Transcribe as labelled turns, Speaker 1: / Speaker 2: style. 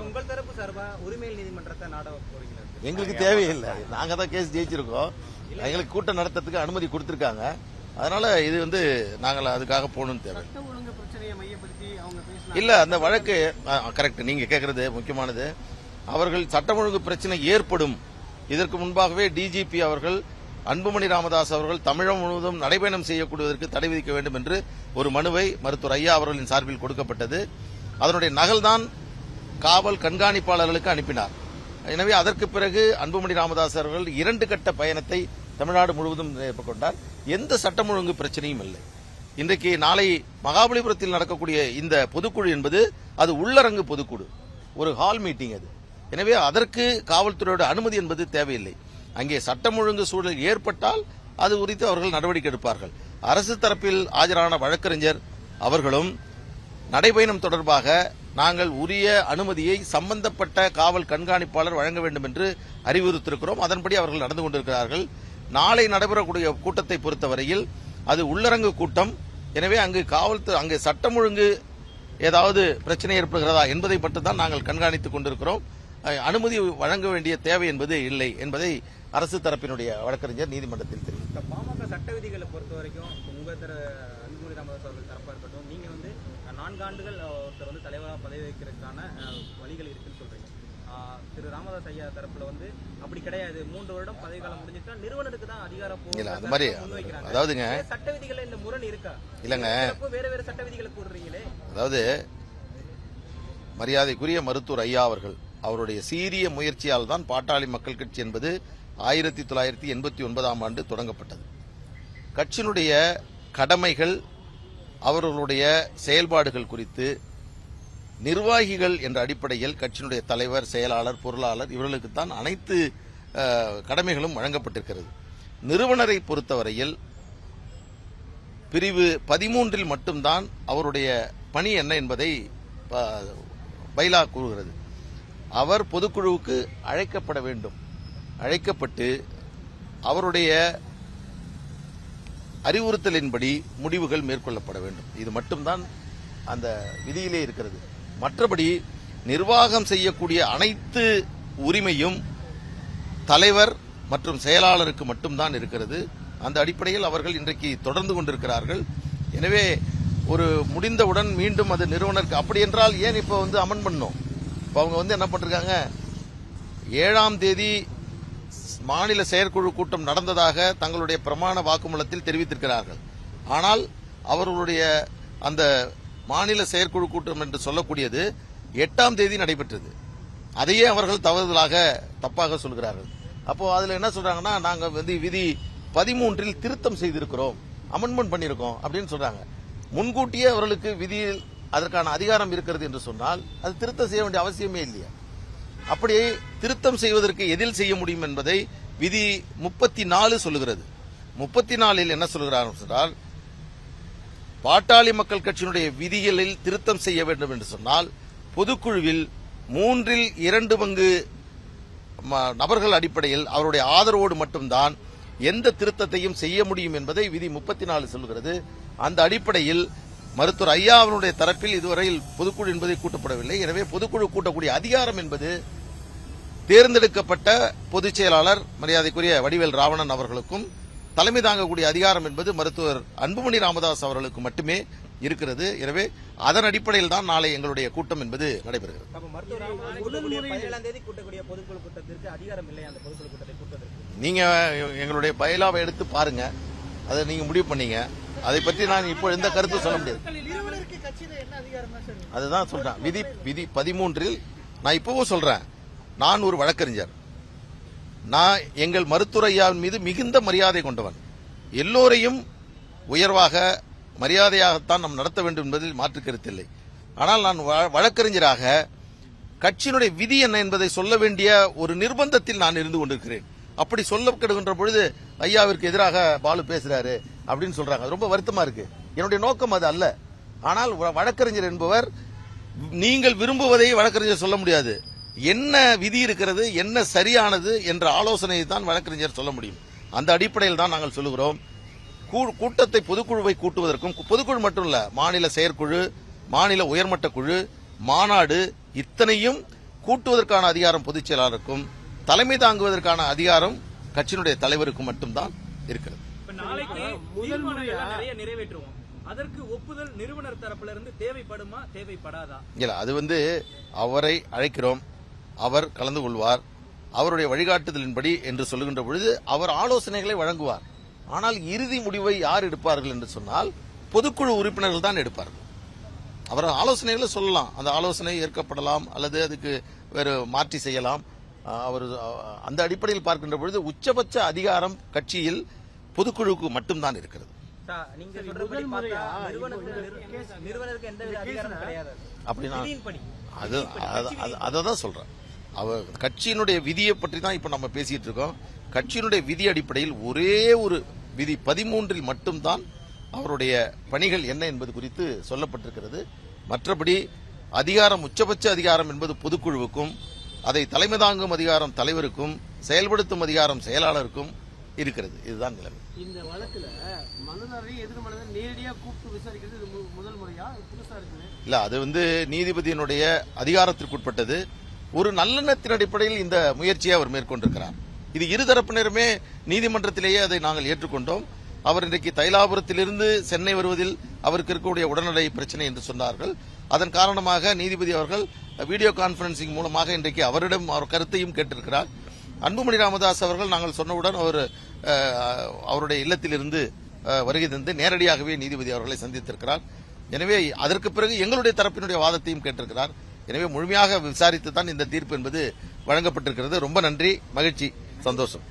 Speaker 1: உங்கள் தரப்பு சார்பா உரிமையல் நீதிமன்றத்தை நாட போறீங்களா?
Speaker 2: எங்களுக்கு தேவையில்லை. நாங்க தான் கேஸ் ஜெயிச்சிருக்கோம். எங்களுக்கு கூட்டம் நடத்துறதுக்கு அனுமதி கொடுத்திருக்காங்க. அதனால இது வந்து நாங்கள் அதுக்காக போகணும்னு தேவை.
Speaker 1: சட்ட ஒழுங்கு பிரச்சனையை மையப்படுத்தி அவங்க பேசினா
Speaker 2: இல்ல அந்த வழக்கு கரெக்ட் நீங்க கேக்குறது முக்கியமானது. அவர்கள் சட்டம் ஒழுங்கு பிரச்சனை ஏற்படும். இதற்கு முன்பாகவே டிஜிபி அவர்கள் அன்புமணி ராமதாஸ் அவர்கள் தமிழகம் முழுவதும் நடைபயணம் செய்யக்கூடியதற்கு தடை விதிக்க வேண்டும் என்று ஒரு மனுவை மருத்துவர் ஐயா அவர்களின் சார்பில் கொடுக்கப்பட்டது. அதனுடைய நகல்தான் காவல் கண்காணிப்பாளர்களுக்கு அனுப்பினார். எனவே அதற்கு பிறகு அன்புமணி ராமதாஸ் அவர்கள் இரண்டு கட்ட பயணத்தை தமிழ்நாடு முழுவதும் கொண்டார் எந்த சட்டம் ஒழுங்கு பிரச்சனையும் இல்லை. இன்றைக்கு நாளை மகாபலிபுரத்தில் நடக்கக்கூடிய இந்த பொதுக்குழு என்பது அது உள்ளரங்கு பொதுக்குழு. ஒரு ஹால் மீட்டிங் அது. எனவே அதற்கு காவல்துறையோட அனுமதி என்பது தேவையில்லை. அங்கே சட்டம் ஒழுங்கு சூழல் ஏற்பட்டால் அது குறித்து அவர்கள் நடவடிக்கை எடுப்பார்கள். அரசு தரப்பில் ஆஜரான வழக்கறிஞர் அவர்களும் நடைபயணம் தொடர்பாக நாங்கள் உரிய அனுமதியை சம்பந்தப்பட்ட காவல் கண்காணிப்பாளர் வழங்க வேண்டும் என்று அறிவுறுத்திருக்கிறோம் அதன்படி அவர்கள் நடந்து கொண்டிருக்கிறார்கள். நாளை நடைபெறக்கூடிய கூட்டத்தை பொறுத்தவரையில் அது உள்ளரங்கு கூட்டம். எனவே அங்கு காவல்துறை அங்கு சட்டம் ஒழுங்கு ஏதாவது பிரச்சனை ஏற்படுகிறதா என்பதை மட்டும்தான் நாங்கள் கண்காணித்துக் கொண்டிருக்கிறோம். அனுமதி வழங்க வேண்டிய தேவை என்பது இல்லை என்பதை அரசு தரப்பினுடைய வழக்கறிஞர் நீதிமன்றத்தில் தெரிவித்தார்.
Speaker 1: பாமக சட்ட விதிகளை பொறுத்த வரைக்கும் உங்க தர அன்புமணி ராமதாஸ் அவர்கள் தரப்பா இருக்கட்டும் நீங்க வந்து அஹ், நான்கு ஆண்டுகள் அஹ், ஒருத்தர் வந்து தலைவராக பதவி வைக்கிறதுக்கான வழிகள் இருக்குன்னு சொல்றீங்க. அஹ், திரு ராமதாஸ் ஐயா தரப்புல வந்து அப்படி கிடையாது. மூன்று வருடம் பதவி காலம் முடிஞ்சிட்டா நிறுவனருக்கு தான் அதிகாரம்
Speaker 2: அது மாதிரி. அதாவதுங்க-
Speaker 1: சட்ட விதிகள் இந்த முரண் இருக்கா?
Speaker 2: இல்லங்க.
Speaker 1: வேற வேற சட்ட விதிகளை கூறுறீங்களே
Speaker 2: அதாவது மரியாதைக்குரிய மருத்துவர் ஐயா அவர்கள் அவருடைய சீரிய முயற்சியால் தான் பாட்டாளி மக்கள் கட்சி என்பது ஆயிரத்தி தொள்ளாயிரத்தி எண்பத்தி ஒன்பதாம் ஆண்டு தொடங்கப்பட்டது. கட்சியினுடைய கடமைகள் அவர்களுடைய செயல்பாடுகள் குறித்து நிர்வாகிகள் என்ற அடிப்படையில் கட்சியினுடைய தலைவர் செயலாளர் பொருளாளர் இவர்களுக்குத்தான் அனைத்து கடமைகளும் வழங்கப்பட்டிருக்கிறது. நிறுவனரை பொறுத்தவரையில் பிரிவு பதிமூன்றில் மட்டும்தான் அவருடைய பணி என்ன என்பதை பைலா கூறுகிறது. அவர் பொதுக்குழுவுக்கு அழைக்கப்பட வேண்டும். அழைக்கப்பட்டு அவருடைய அறிவுறுத்தலின்படி முடிவுகள் மேற்கொள்ளப்பட வேண்டும். இது மட்டும்தான் அந்த விதியிலே இருக்கிறது. மற்றபடி நிர்வாகம் செய்யக்கூடிய அனைத்து உரிமையும் தலைவர் மற்றும் செயலாளருக்கு மட்டும்தான் இருக்கிறது. அந்த அடிப்படையில் அவர்கள் இன்றைக்கு தொடர்ந்து கொண்டிருக்கிறார்கள். எனவே ஒரு முடிந்தவுடன் மீண்டும் அது நிறுவனருக்கு அப்படி என்றால் ஏன் இப்போ வந்து அமன் பண்ணோம் இப்போ அவங்க வந்து என்ன பண்ணிருக்காங்க? ஏழாம் தேதி மாநில செயற்குழு கூட்டம் நடந்ததாக தங்களுடைய பிரமாண வாக்குமூலத்தில் தெரிவித்திருக்கிறார்கள். ஆனால் அவர்களுடைய அந்த மாநில செயற்குழு கூட்டம் என்று சொல்லக்கூடியது எட்டாம் தேதி நடைபெற்றது. அதையே அவர்கள் தவறுதலாக தப்பாக சொல்கிறார்கள். அப்போ அதுல என்ன சொல்றாங்கன்னா நாங்க வந்து விதி பதிமூன்றில் திருத்தம் செய்திருக்கிறோம் அமெண்ட்மெண்ட் பண்ணியிருக்கோம் அப்படின்னு சொல்றாங்க. முன்கூட்டியே அவர்களுக்கு விதியில் அதற்கான அதிகாரம் இருக்கிறது என்று சொன்னால் அது திருத்தம் செய்ய வேண்டிய அவசியமே இல்லையா? அப்படி திருத்தம் செய்வதற்கு எதில் செய்ய முடியும் என்பதை விதி முப்பத்தி நாலு சொல்லுகிறது. முப்பத்தி நாலில் என்ன சொல்கிறார் என்றால் பாட்டாளி மக்கள் கட்சியினுடைய விதிகளில் திருத்தம் செய்ய வேண்டும் என்று சொன்னால் பொதுக்குழுவில் மூன்றில் இரண்டு பங்கு நபர்கள் அடிப்படையில் அவருடைய ஆதரவோடு மட்டும்தான் எந்த திருத்தத்தையும் செய்ய முடியும் என்பதை விதி முப்பத்தி நாலு சொல்கிறது அந்த அடிப்படையில் மருத்துவர் ஐயா அவருடைய தரப்பில் இதுவரையில் பொதுக்குழு என்பதை கூட்டப்படவில்லை. எனவே பொதுக்குழு கூட்டக்கூடிய அதிகாரம் என்பது தேர்ந்தெடுக்கப்பட்ட பொதுச் செயலாளர் மரியாதைக்குரிய வடிவேல் ராவணன் அவர்களுக்கும் தலைமை தாங்கக்கூடிய அதிகாரம் என்பது மருத்துவர் அன்புமணி ராமதாஸ் அவர்களுக்கு மட்டுமே இருக்கிறது. எனவே அதன் அடிப்படையில் தான் நாளை எங்களுடைய கூட்டம் என்பது நடைபெறுகிறது.
Speaker 1: அப்ப மருத்துவர் ராமதாஸ் கூட்டக்கூடிய பதினேழாம் தேதி கூட்டக்கூடிய பொதுக்குழு கூட்டத்திற்கு அதிகாரம் இல்லை அந்த பொதுக்குழு கூட்டத்தை கூட்டுவதற்கு
Speaker 2: நீங்க எங்களுடைய பயிலாவை எடுத்து பாருங்க. அதை நீங்க முடிவு பண்ணீங்க. அதை பற்றி நான் இப்போ எந்த கருத்தும் சொல்ல முடியாது. அதுதான் சொல்றேன். விதி விதி பதிமூன்றில் நான் இப்பவும் சொல்றேன். நான் ஒரு வழக்கறிஞர். நான் எங்கள் மருத்துவரையாவின் மீது மிகுந்த மரியாதை கொண்டவன். எல்லோரையும் உயர்வாக மரியாதையாகத்தான் நாம் நடத்த வேண்டும் என்பதில் மாற்று கருத்தில்லை ஆனால் நான் வழக்கறிஞராக கட்சியினுடைய விதி என்ன என்பதை சொல்ல வேண்டிய ஒரு நிர்பந்தத்தில் நான் இருந்து கொண்டிருக்கிறேன். அப்படி சொல்லப்படுகின்ற பொழுது ஐயாவிற்கு எதிராக பாலு பேசுறாரு. அப்படின்னு சொல்றாங்க. அது ரொம்ப வருத்தமா இருக்கு. என்னுடைய நோக்கம் அது அல்ல. ஆனால் வ- வழக்கறிஞர் என்பவர் நீங்கள் விரும்புவதை வழக்கறிஞர் சொல்ல முடியாது. என்ன விதி இருக்கிறது என்ன சரியானது என்ற ஆலோசனையை தான் வழக்கறிஞர் சொல்ல முடியும். அந்த அடிப்படையில் தான் நாங்கள் சொல்லுகிறோம். கூ- கூட்டத்தை பொதுக்குழுவை கூட்டுவதற்கும் பொதுக்குழு மட்டும் இல்ல மாநில செயற்குழு மாநில உயர்மட்ட குழு மாநாடு இத்தனையும் கூட்டுவதற்கான அதிகாரம் பொதுச் செயலாளருக்கும் தலைமை தாங்குவதற்கான அதிகாரம் கட்சியினுடைய தலைவருக்கும் மட்டும்தான் இருக்கிறது.
Speaker 1: நாளைக்கு எல்லாம் நிறைய நிறைவேற்றுவோம். அதற்கு ஒப்புதல் நிறுவனர் தரப்புல இருந்து தேவைப்படுமா தேவைப்படாதா?
Speaker 2: இல்ல அது வந்து அவரை அழைக்கிறோம் அவர் கலந்து கொள்வார் அவருடைய வழிகாட்டுதலின்படி என்று சொல்லுகின்ற பொழுது அவர் ஆலோசனைகளை வழங்குவார். ஆனால் இறுதி முடிவை யார் எடுப்பார்கள் என்று சொன்னால் பொதுக்குழு உறுப்பினர்கள் தான் எடுப்பார்கள். அவர் ஆலோசனைகளை சொல்லலாம். அந்த ஆலோசனை ஏற்கப்படலாம் அல்லது அதுக்கு வேறு மாற்றி செய்யலாம். அவர் அந்த அடிப்படையில் பார்க்கின்ற பொழுது உச்சபட்ச அதிகாரம் கட்சியில் பொதுக்குழுவுக்கு மட்டும்தான் இருக்கிறது.
Speaker 1: சார், நீங்க சொல்றபடி பார்த்தா நிறுவனத்துக்கு நிறுவனருக்கு எந்த வித அதிகாரமும் கிடையாது.
Speaker 2: அப்படின்னா அது அதை தான் சொல்றேன். அவ கட்சியினுடைய விதியை பற்றி தான் இப்ப நம்ம பேசிட்டு இருக்கோம். கட்சியினுடைய விதி அடிப்படையில் ஒரே ஒரு விதி பதிமூன்றில் மட்டும்தான் அவருடைய பணிகள் என்ன என்பது குறித்து சொல்லப்பட்டிருக்கிறது. மற்றபடி அதிகாரம் உச்சபட்ச அதிகாரம் என்பது பொதுக்குழுவுக்கும் அதை தலைமை தாங்கும் அதிகாரம் தலைவருக்கும் செயல்படுத்தும் அதிகாரம் செயலாளருக்கும் இருக்கிறது. இதுதான் நிலைமை.
Speaker 3: இந்த வழக்குல மனுதாரரை எதிர் மனுதாரர் நேரடியா கூப்பிட்டு விசாரிக்கிறது முதல் முறையா? இது புதுசா இருக்குது.
Speaker 2: இல்ல அது வந்து நீதிபதியினுடைய அதிகாரத்திற்குட்பட்டது ஒரு நல்லெண்ணத்தின் அடிப்படையில் இந்த முயற்சியை அவர் மேற்கொண்டிருக்கிறார். இது இருதரப்பினருமே நீதிமன்றத்திலேயே அதை நாங்கள் ஏற்றுக்கொண்டோம். அவர் இன்றைக்கு தைலாபுரத்திலிருந்து சென்னை வருவதில் அவருக்கு இருக்கக்கூடிய உடல்நடை பிரச்சனை என்று சொன்னார்கள். அதன் காரணமாக நீதிபதி அவர்கள் வீடியோ கான்பரன்சிங் மூலமாக இன்றைக்கு அவரிடம் அவர் கருத்தையும் கேட்டிருக்கிறார். அன்புமணி ராமதாஸ் அவர்கள் நாங்கள் சொன்னவுடன் அவர் அவருடைய இல்லத்திலிருந்து வருகை தந்து நேரடியாகவே நீதிபதி அவர்களை சந்தித்திருக்கிறார். எனவே அதற்கு பிறகு எங்களுடைய தரப்பினுடைய வாதத்தையும் கேட்டிருக்கிறார். எனவே முழுமையாக விசாரித்து தான் இந்த தீர்ப்பு என்பது வழங்கப்பட்டிருக்கிறது. ரொம்ப நன்றி மகிழ்ச்சி சந்தோஷம்.